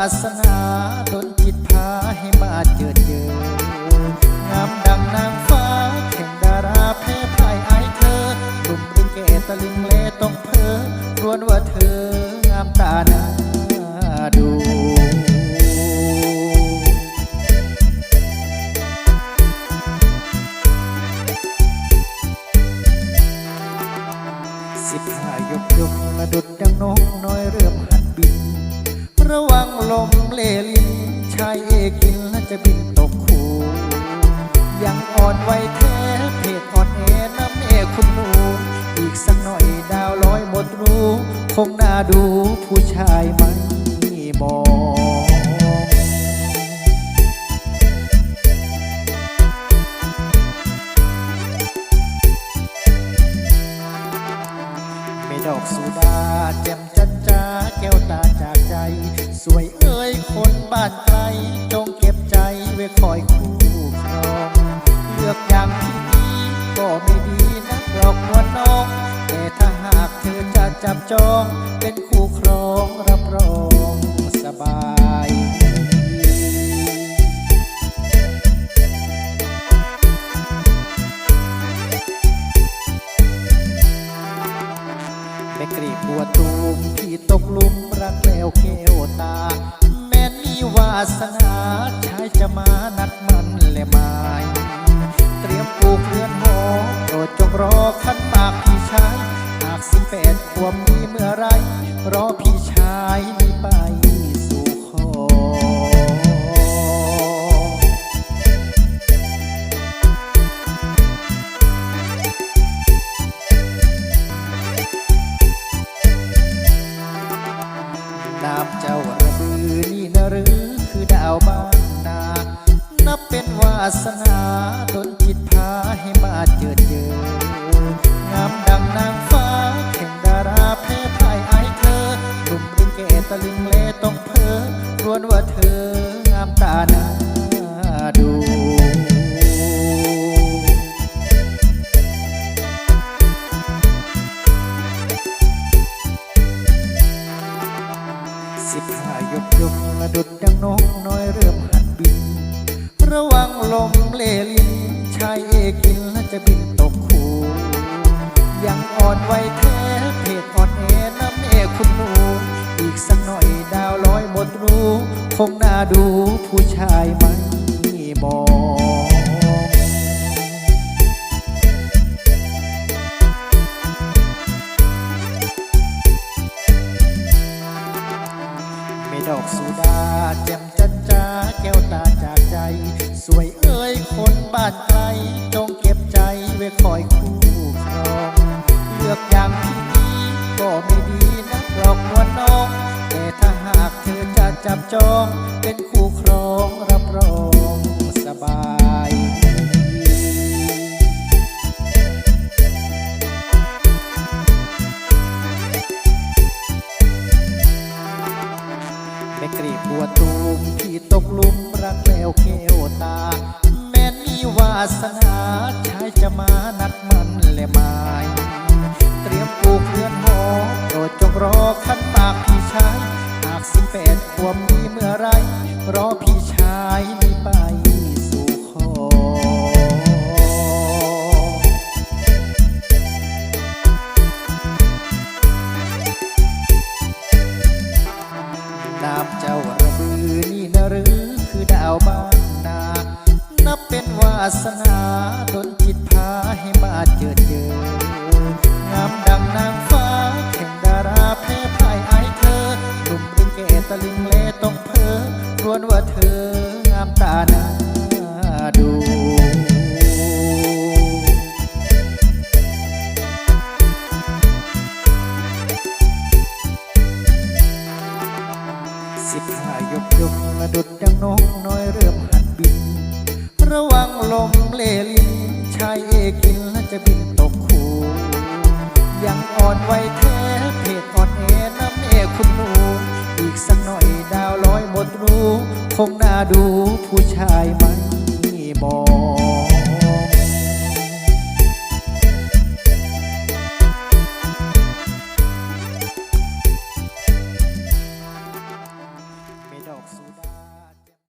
ดนจิตพาให้มาเจอเจองามดังนางฟ้าแข่งดาราแพ้พ่ายอายเธอหนุ่มริงเกตตะลิงเลต้องเพ้อรวนว่าเธองามตาหน้าดูสิบห้ายกยกระดุดดังนกน้อยเริ่มหัดบิน ระวังลมเล่ลินชายเอกินและจะบินตกคูยังอ่อนไหวแท้เพศอ่อนแอน้ำเอคุณหนู อีกสักหน่อยดาวลอยหมดรู้คงน่าดู ไม่ดอกสุดาแจ่มจันจ้าแก้วตาจากใจ สวยเอ้ยคนบ้านไกลจงเก็บใจไว้คอยคู่ครอง เลือกอย่างที่ดีก็ไม่ดีนักหรอกนวลน้อง แต่ถ้าหากเธอจะจับจอง ม่กรีบบัวตูมที่ตกหลุมรักแล้วแก้วตา แม้นมีวาสนาชายจะมานัดมันและไม้เต สนาดนจิตพาให้มาเจอเจองามดังนางฟ้าแข่งดาราแพ้พ่ายไอเธอหนุ่มริงเกตะลิงเลต้องเพ้อรวนว่าเธองามตาหน้าดูสิบห้ายกยกระดุดดังนกน้อย ลมเลลินชายเอกินและจะบินตกคูยังอ่อนไหวแท้เพศอ่อนแอน้ำเอคุณหนู อีกสักหน่อยดาวลอยหมดรู้ คงน่าดูผู้ชายไม่มองไม่ดอกสุดาแจ่ม บ้านไกลจงเก็บใจไว้คอยคู่ครองเลือกอย่างที่ดีก็ไม่ดีนะหรอกนวน้อง แต่ถ้าหากเธอจะจับจอง สนาชายจะมานัดมันและไม้เตรียมปลูกเรือนหอโปรดจงรอขันปากพี่ชาย หากสิบแปดขวบมีเมื่อไร รอพี่ สนาดนจิตพาให้มาเจอเจองามดังนางฟ้าแข่งดาราแพ้พ่ายอายเธอหนุ่มริงเกตะลิงเลต้องเพ้อรวนว่าเธองามตาหน้าดูสิบหายกยกระดุดดังน้อย เลลินชายเอกินและจะบินตกคูยังอ่อนไหวแท้เพศอ่อนแอน้ำเอคุณหนู อีกสักหน่อยดาวลอยหมดรู้ คงน่าดูผู้ชายไม่มอง